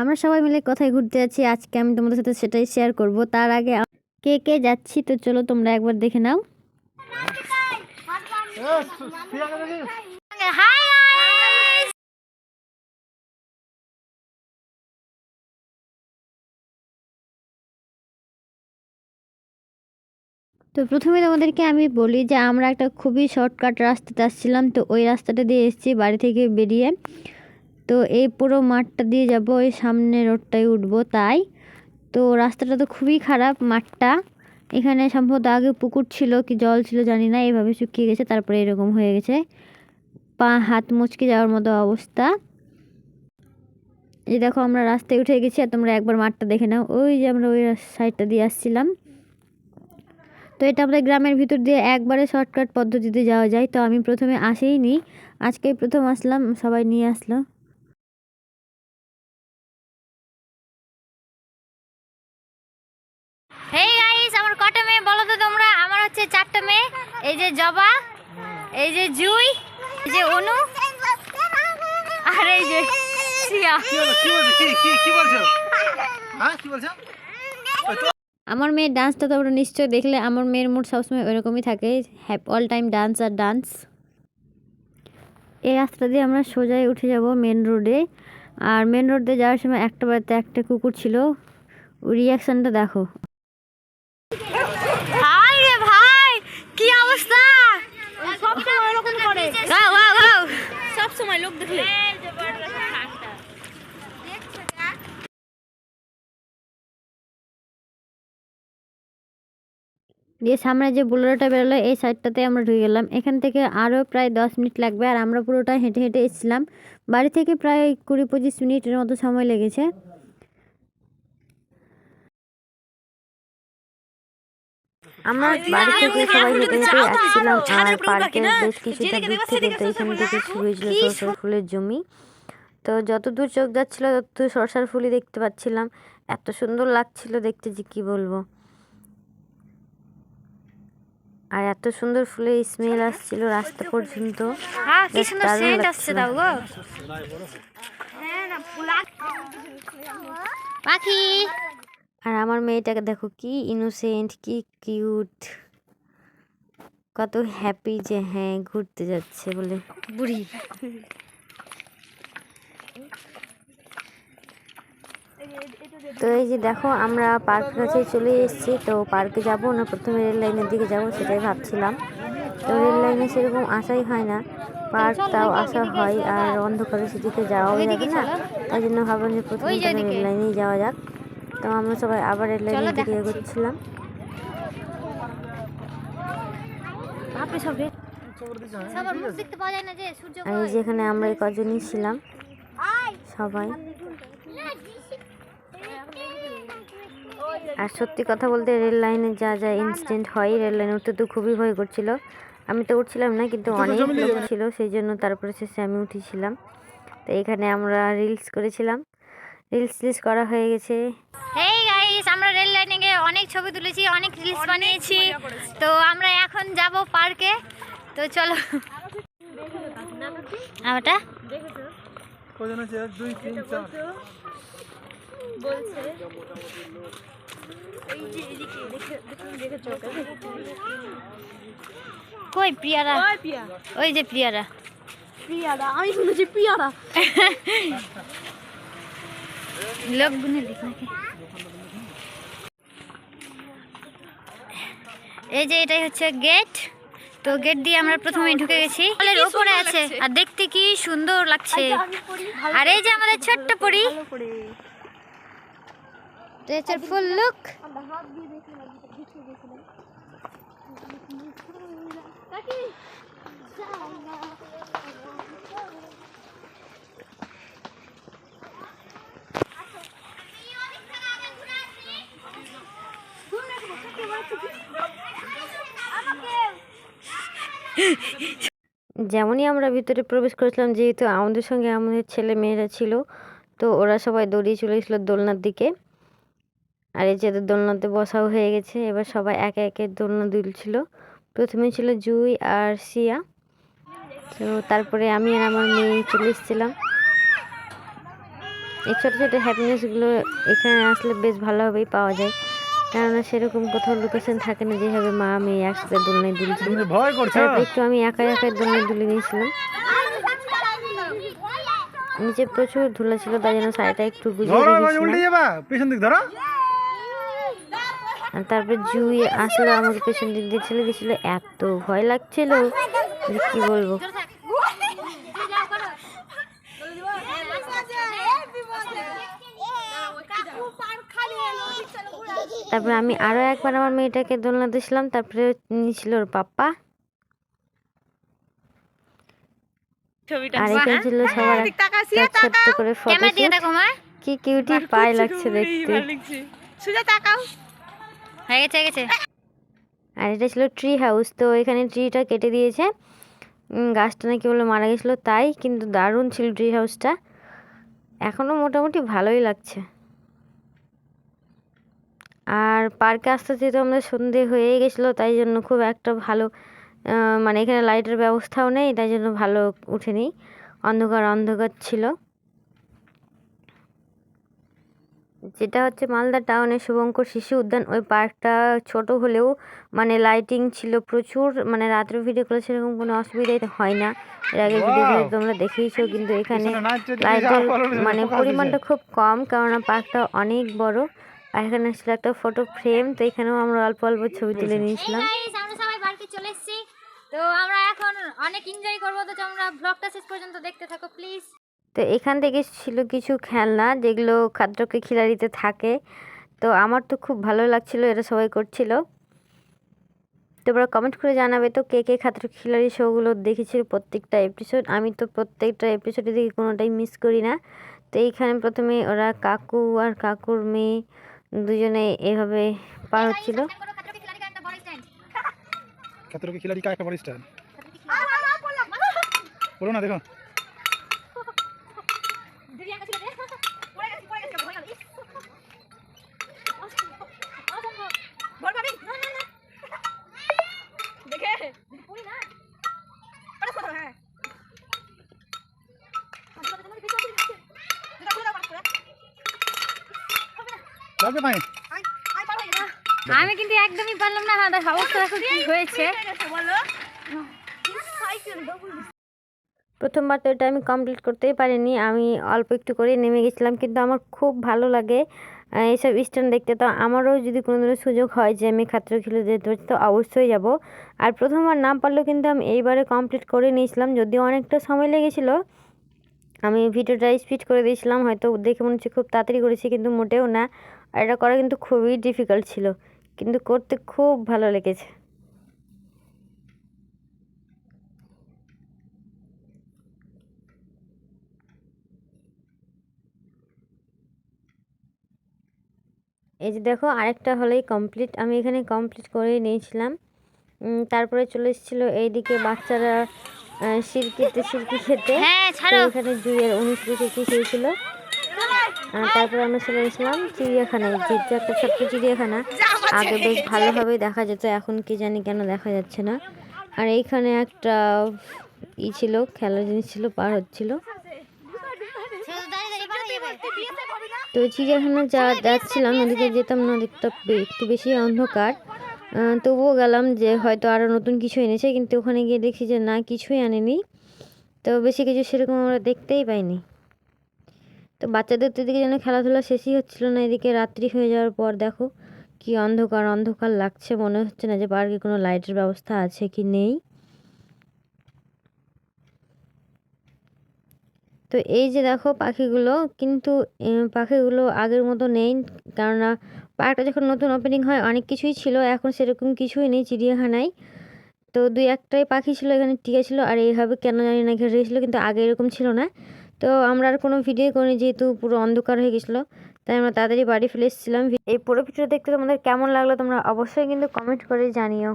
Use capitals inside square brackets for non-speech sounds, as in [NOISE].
আমরা সবাই মিলে কোথায় ঘুরতে যাচ্ছি, আজকে আমি তোমাদের সাথে সেটাই শেয়ার করব। তার আগে কে কে যাচ্ছি, তো চলো তোমরা একবার দেখে নাও। তো প্রথমে তোমাদেরকে আমি বলি যে আমরা একটা খুবই শর্টকাট রাস্তাতে আসছিলাম, তো ওই রাস্তাটা দিয়ে এসেছি বাড়ি থেকে বেরিয়ে। তো এই পুরো মাঠটা দিয়ে যাব ওই সামনে রোডটায় উঠবো, তাই। তো রাস্তাটা তো খুবই খারাপ মাঠটা। এখানে সম্ভবত আগে পুকুর ছিল কি জল ছিল জানি না এইভাবে শুকিয়ে গেছে, তারপরে এরকম হয়ে গেছে। পা, হাত মুচকে যাওয়ার মতো অবস্থা। এই দেখো আমরা রাস্তায় উঠে গেছি, আর তোমরা একবার মাঠটা দেখে নাও। ওই যে আমরা ওই সাইডটা দিয়ে আসছিলাম। তো এটা আমাদের গ্রামের ভিতর দিয়ে একবারে শর্টকাট পদ্ধতিতে যাওয়া যায়। তো আমি প্রথমে আসেইনি, আজকেই প্রথম আসলাম, সবাই নিয়ে আসলো। হচ্ছে চারটা মেয়ে এই যে জবা এই যে জুই এই যে অনু আর এই যে কি বলছো? হ্যাঁ কি বলছো? আমার মেয়ের ডান্সটা তোমরা নিশ্চয়ই দেখলে। আমার মেয়ের মুড সবসময় ওইরকমই থাকে। হ্যাপ অল টাইম ডান্স আর ডান্স এই রাস্তা দিয়ে আমরা সোজাই উঠে যাব মেন রোডে আর মেন রোড দিয়ে যাওয়ার সময় একটা বাড়িতে একটা কুকুর ছিল। রিয়াকশানটা দেখো হাই রে ভাই কি অবস্থা সব সময় এরকম করে গাও গাও গাও সব সময় লোক দেখলে? দিয়ে সামনে যে বোলেরোটা বেরোলো এই সাইডটাতে আমরা ঢুকে গেলাম। এখান থেকে আরও প্রায় দশ মিনিট লাগবে আর আমরা পুরোটা হেঁটে হেঁটে এসেছিলাম। বাড়ি থেকে প্রায় কুড়ি পঁচিশ মিনিটের মতো সময় লেগেছে। আমরা বাড়ি থেকে সবাই হেঁটে হেঁটে আসছিলাম আর পার্কের বেশ কিছুটা দূর থেকে তো এখান থেকে শুরু হয়েছিল সরষার ফুলের জমি। তো যত দূর চোখ যাচ্ছিল তত দূর সরষার ফুলই দেখতে পাচ্ছিলাম। এত সুন্দর লাগছিল দেখতে যে কি বলব। আর এত সুন্দর ফুলের স্মেল আসছিল রাস্তা পর্যন্ত। হ্যাঁ কি বেশ সুন্দর দারুণ সেন্ট লাগছিল। আসছে দাও গো। পাখি! আর আমার মেয়েটাকে দেখো কি ইনোসেন্ট কি কিউট কত হ্যাপি যে হ্যাঁ ঘুরতে যাচ্ছে বলে। বুড়ি। তো এই যে দেখো আমরা পার্কের কাছে চলে এসেছি তো পার্কে যাব না প্রথমে রেল লাইনের দিকে যাব সেটাই ভাবছিলাম। তো রেল লাইনে সেরকম আসাই হয় না পার্ক তাও আসা হয় আর অন্ধকারে সেদিকে যাওয়াও যাবে না। তাই জন্য ভাবলাম যে প্রথমে রেল লাইনেই যাওয়া যাক। তো আমরা সবাই আবার রেল লাইনের দিকে এগোচ্ছিলাম আর যেখানে আমরা এই কজনই ছিলাম। সবাই। আর সত্যি কথা বলতে রেল লাইনে যা যা ইনসিডেন্ট হয় রেল লাইনে উঠতে তো খুবই ভয় করছিল। আমি তো উঠছিলাম না কিন্তু অনেক লোক ছিল সেই জন্য তারপরে শেষে আমি উঠেছিলাম। তো এখানে আমরা রিলস করেছিলাম। রিলস টিলস করা হয়ে গেছে। হেই গাইস আমরা রেল লাইনে গিয়ে অনেক ছবি তুলেছি অনেক রিলস বানিয়েছি। তো আমরা এখন যাব পার্কে। তো চলো। কজন আছে চার কই প্রিয়ারা? ওই যে প্রিয়ারা। পিয়ারা আমি শুনেছি নাকি [LAUGHS] এই যে এটাই হচ্ছে গেট তো গেট দিয়ে আমরা প্রথমে ঢুকে গেছি। হলের উপরে আছে। আর দেখতে কি সুন্দর লাগছে। আর এই যে আমাদের ছোট্ট পরি ফুল লুক যেমনই আমরা ভিতরে প্রবেশ করেছিলাম, যেহেতু আমাদের সঙ্গে আমাদের ছেলে মেয়েরা ছিল, তো ওরা সবাই দৌড়িয়ে চলে গেছিল দোলনার দিকে। আর এই যে দোলনাতে বসাও হয়ে গেছে, এবার সবাই একে একে দোলনা দুলছিল। প্রথমে ছিল জুই আর সিয়া। তো তারপরে আমি আর আমার মেয়ে চলে এসেছিলাম। এই ছোটো ছোটো হ্যাপিনেসগুলো এখানে আসলে বেশ ভালোভাবেই পাওয়া যায়। কেননা সেরকম কোথাও লোকেশন থাকে না যেভাবে মা মেয়ে একসাথে দোলনায় দুলছে ভয় করছ? একটু আমি একা একাই দোলনায় দুলে নিয়েছিলাম। নিচে প্রচুর ধুলা ছিল তাই জন্য শাড়িটা একটু বুঝিয়ে ধরো তারপর জুই আসলো আমাকে পেছন দিক দিয়ে ছেলে দিয়েছিল। এত ভয় লাগছিল কি বলব? তারপরে আমি আরও একবার আমার মেয়েটাকে দোলনা দিয়েছিলাম তারপরে নিয়েছিল ওর পাপ্পা। আর এখানে ছিল সবার একটা ছোট্ট করে ফটো কি কিউটি পাই লাগছে দেখতে। সুজা হয়ে গেছে গেছে। আর এটা ছিল ট্রি হাউস তো এখানে ট্রিটা কেটে দিয়েছে। গাছটা নাকি বলে মারা গেছিল তাই কিন্তু দারুণ ছিল ট্রি হাউসটা এখনও মোটামুটি ভালোই লাগছে। আর পার্কে আসতে আসতে তো আমরা সন্ধে হয়ে গেছিল তাই জন্য খুব একটা ভালো মানে এখানে লাইটের ব্যবস্থাও নেই তাই জন্য ভালো উঠেনি। অন্ধকার অন্ধকার ছিল। যেটা হচ্ছে মালদা টাউনের শুভঙ্কর শিশু উদ্যান ওই পার্কটা ছোট হলেও মানে লাইটিং ছিল প্রচুর মানে রাত্রে ভিডিও করলে সেরকম কোনো অসুবিধাই হয় না। এর আগে ভিডিও তোমরা দেখেইছো কিন্তু এখানে লাইটের মানে পরিমাণটা খুব কম কেননা পার্কটা অনেক বড়। আর এখানে ছিল একটা ফটো ফ্রেম তো এখানেও আমরা অল্প অল্প ছবি তুলে নিয়েছিলাম। আমরা সবাই পার্কে চলে এসেছি। তো আমরা এখন অনেক এনজয় করব তো তোমরা ব্লগটা শেষ পর্যন্ত দেখতে থাকো প্লিজ তো এখান থেকে ছিল কিছু খেলনা যেগুলো খাদ্যকে খিলাড়িতে থাকে। তো আমার তো খুব ভালো লাগছিল এটা সবাই করছিল। তোমরা কমেন্ট করে জানাবে তো কে কে খাদ্য খিলাড়ি শোগুলো দেখেছিল প্রত্যেকটা এপিসোড আমি তো প্রত্যেকটা এপিসোডে দেখি কোনোটাই মিস করি না। তো এইখানে প্রথমে ওরা কাকু আর কাকুর মেয়ে দুজনে এভাবে পার হচ্ছিল। খেতরকে কি খিলাড়ি কাকে পড়ে স্টাইল বলো না দেখে পুরি না আরে ছোট হ্যাঁ আমি কিন্তু একদমই পারলাম না আমাদের অবস্থা এখন কি হয়েছে। প্রথমবার তো এটা আমি কমপ্লিট করতেই পারিনি, আমি অল্প একটু করে নেমে গেছিলাম, কিন্তু আমার খুব ভালো লাগে। এইসব স্ট্যান্ড দেখতে, তো আমারও যদি কোনো দিনের সুযোগ হয় যে আমি খাত্র খেলে যেতে পারছি, তো অবশ্যই যাব। আর প্রথমবার নাম পারলেও কিন্তু আমি এইবারে কমপ্লিট করে নিয়েছিলাম, যদিও অনেকটা সময় লেগেছিলো। আমি ভিডিওটা স্পিড করে দিয়েছিলাম, হয়তো দেখে মনে হচ্ছে খুব তাড়াতাড়ি করেছি, কিন্তু মোটেও না। আর এটা করা কিন্তু খুবই ডিফিকাল্ট ছিল কিন্তু করতে খুব ভালো লেগেছে। এই যে দেখো আরেকটা হলেই কমপ্লিট আমি এখানে কমপ্লিট করে নিয়েছিলাম। তারপরে চলে এসেছিল এইদিকে বাচ্চারা সিরকিতে সিরকি খেতে। হ্যাঁ এখানে জুইয়ের অনুষ্ঠিত সিরকি খেয়েছিল আর তারপরে আমরা চলে এসলাম চিড়িয়াখানায় যেহেতু একটা ছোট্ট চিড়িয়াখানা। আগে বেশ ভালোভাবে দেখা যেত, এখন কি জানি কেন দেখা যাচ্ছে না। আর এইখানে একটা ই ছিল, খেলার জিনিস ছিল, পার হচ্ছিল। তো চিড়িয়াখানা যা যাচ্ছিলাম, ওদিকে যেতাম না দিকটা একটু বেশি অন্ধকার। তবুও গেলাম যে হয়তো আরও নতুন কিছু এনেছে, কিন্তু ওখানে গিয়ে দেখি যে না, কিছুই আনেনি। তো বেশি কিছু সেরকম আমরা দেখতেই পাইনি। তো বাচ্চাদের তো এদিকে যেন খেলাধুলা শেষই হচ্ছিল না, এদিকে রাত্রি হয়ে যাওয়ার পর দেখো কি অন্ধকার অন্ধকার লাগছে, মনে হচ্ছে না যে পার্কে কোনো লাইটের ব্যবস্থা আছে কি নেই। তো এই যে দেখো পাখিগুলো, কিন্তু পাখিগুলো আগের মতো নেই, কেননা পার্কটা যখন নতুন ওপেনিং হয়, অনেক কিছুই ছিল, এখন সেরকম কিছুই নেই, চিড়িয়াখানায়। তো দুই একটাই পাখি ছিল, এখানে টিকা ছিল, আর এইভাবে কেন জানি না ঘেরে গেছিল, কিন্তু আগে এরকম ছিল না। তো আমরা আর কোনো ভিডিও করিনি, যেহেতু পুরো অন্ধকার হয়ে গেছিল, তাই আমরা তাড়াতাড়ি বাড়ি ফিরে এসেছিলাম। এই পুরো ভিডিও দেখতে তোমাদের কেমন লাগল তোমরা অবশ্যই কিন্তু কমেন্ট করে জানিও।